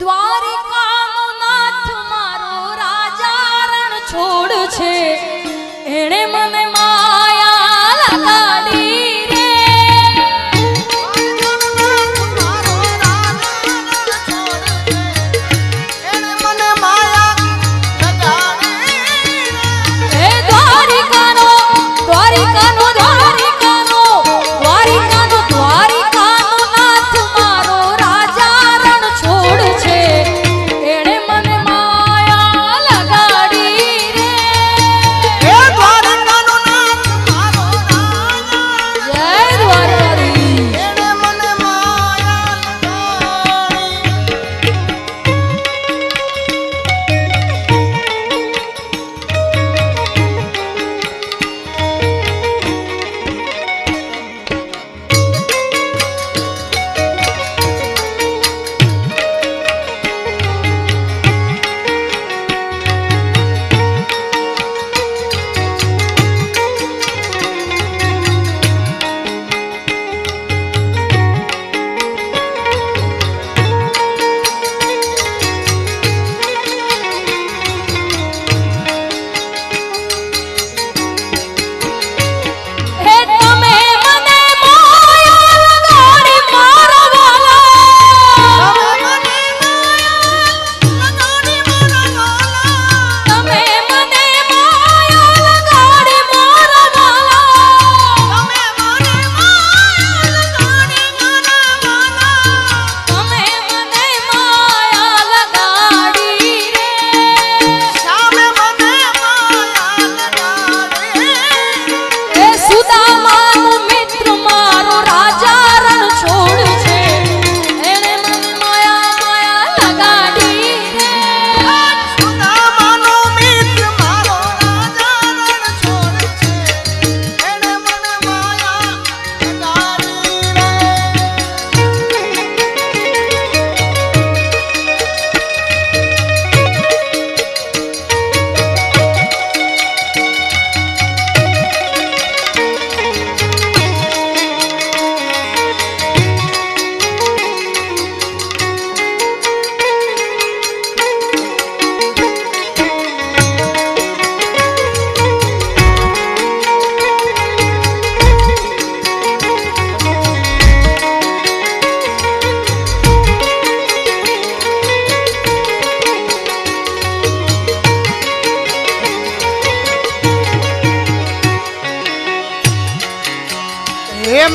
દ્વારિકા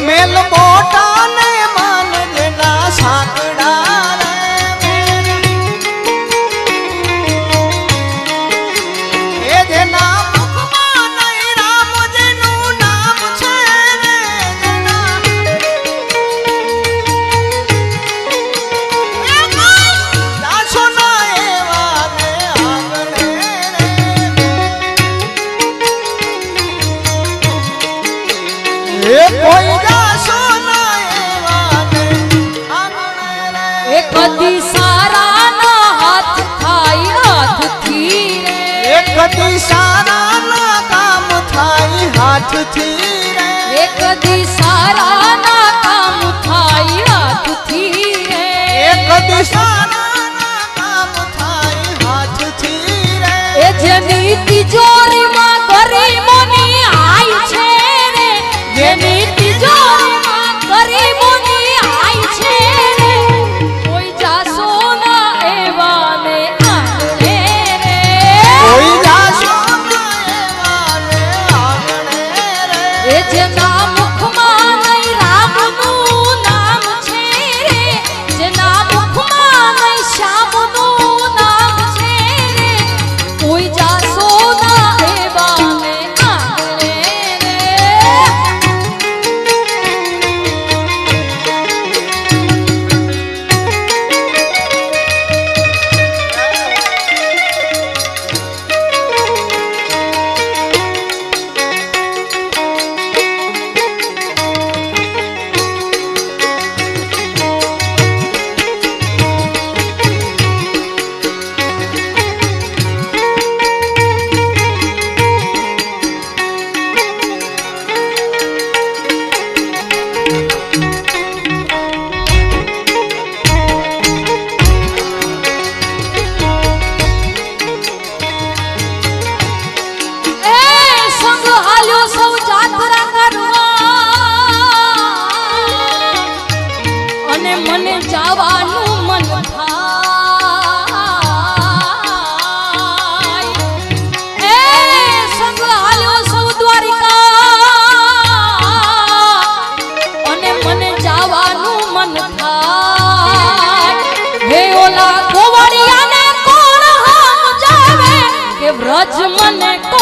મેલ મો कदी सारा ना हाथ खाई हाथ थी रे कदी सारा ना काम खाई हाथ थी रे कदी सारा ना काम खाई हाथ थी रे कदी सारा ना काम खाई हाथ थी रे ए जनी तिजोरी गरीब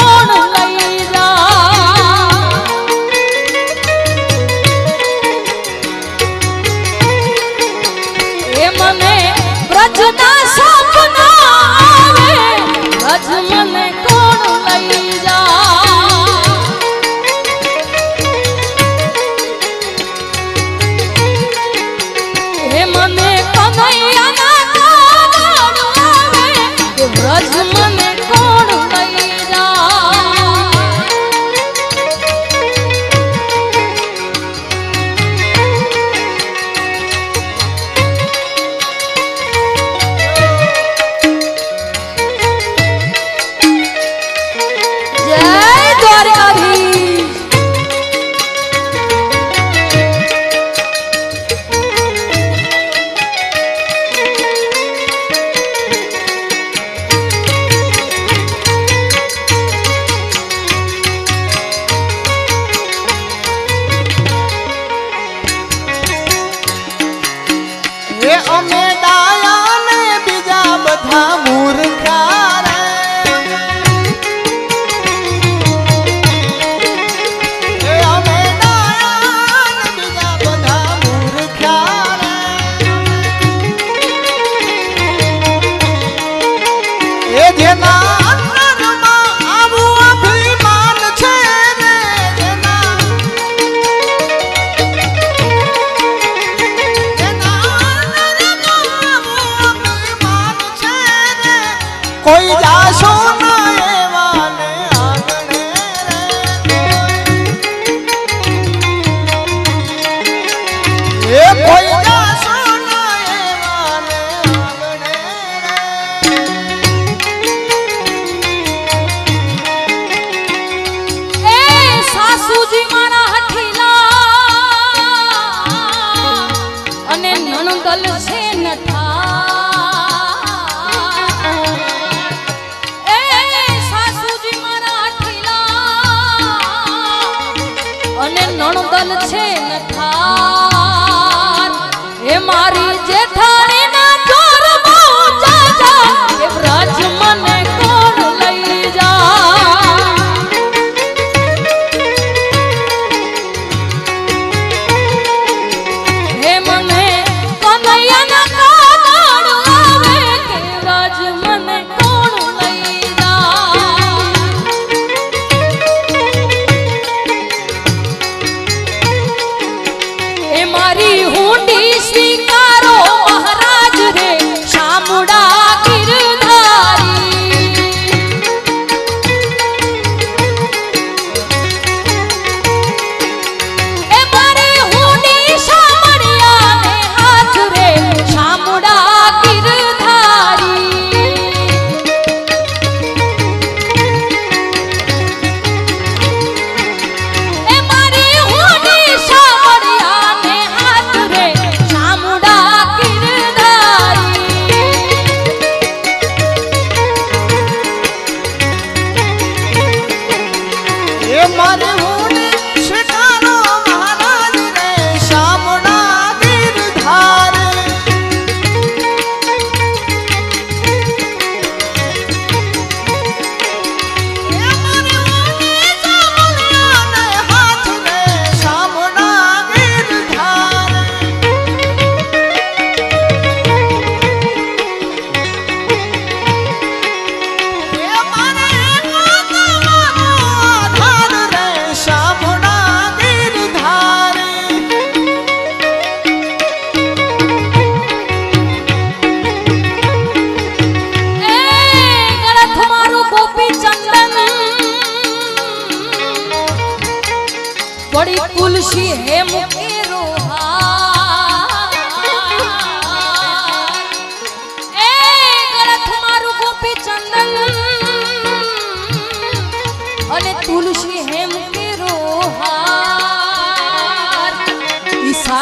মন અને નણંદલ છે નઠા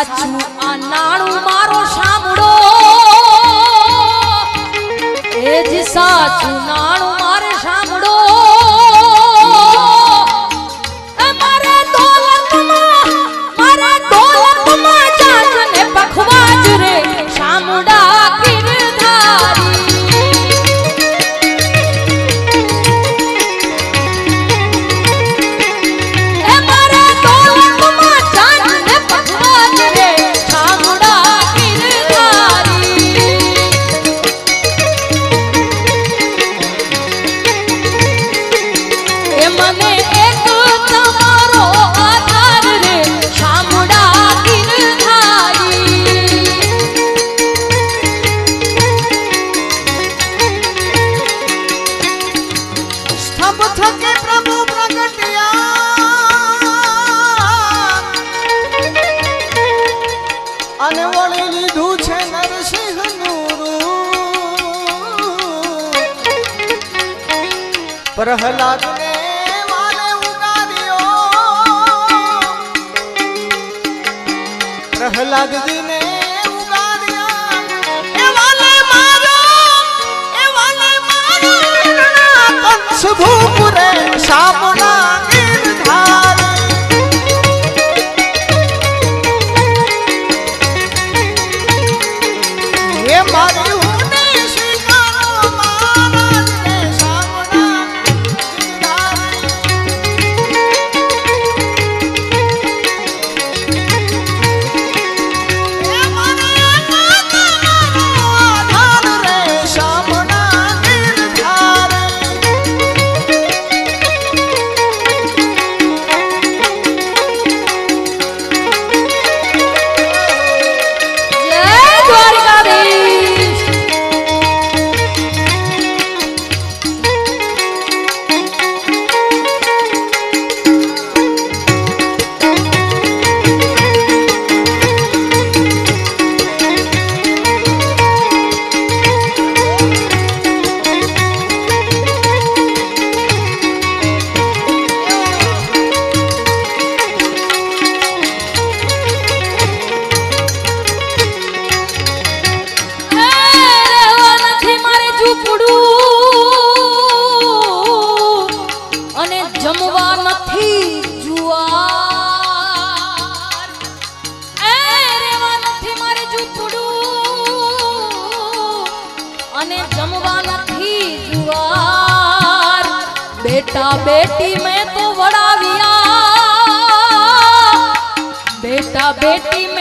સાચું આ નાણું પ્રહલાદ ને મારે ઉગાડ્યો પ્રહલાદજી ને ભૂપુરે સામના ગીર બેટા બેટી મેં તો વડાવ્યા. બેટા બેટી મેં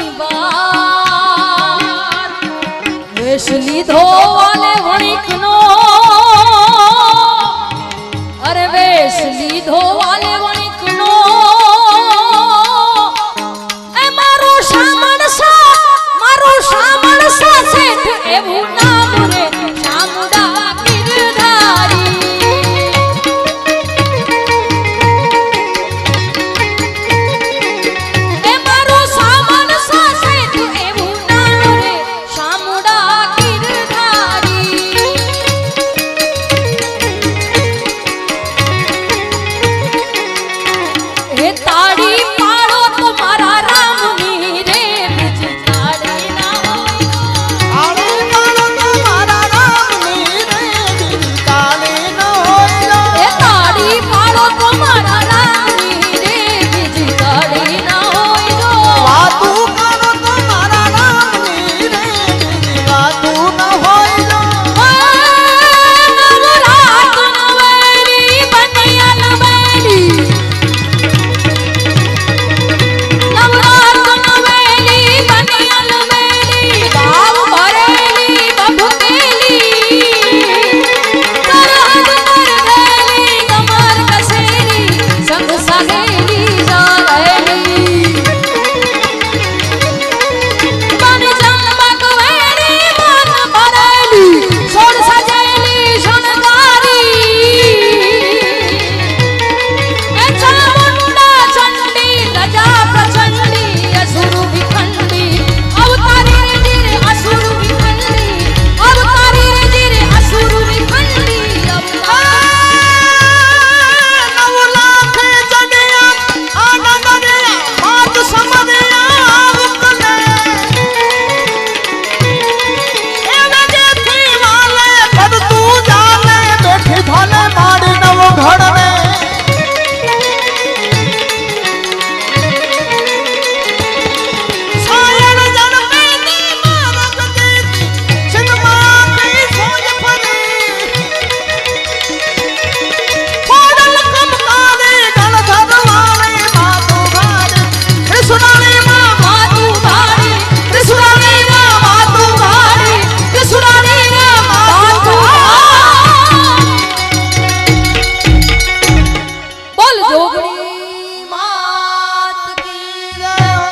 વેશ લીધો અને વણિક નો અરે વેશ લીધો અને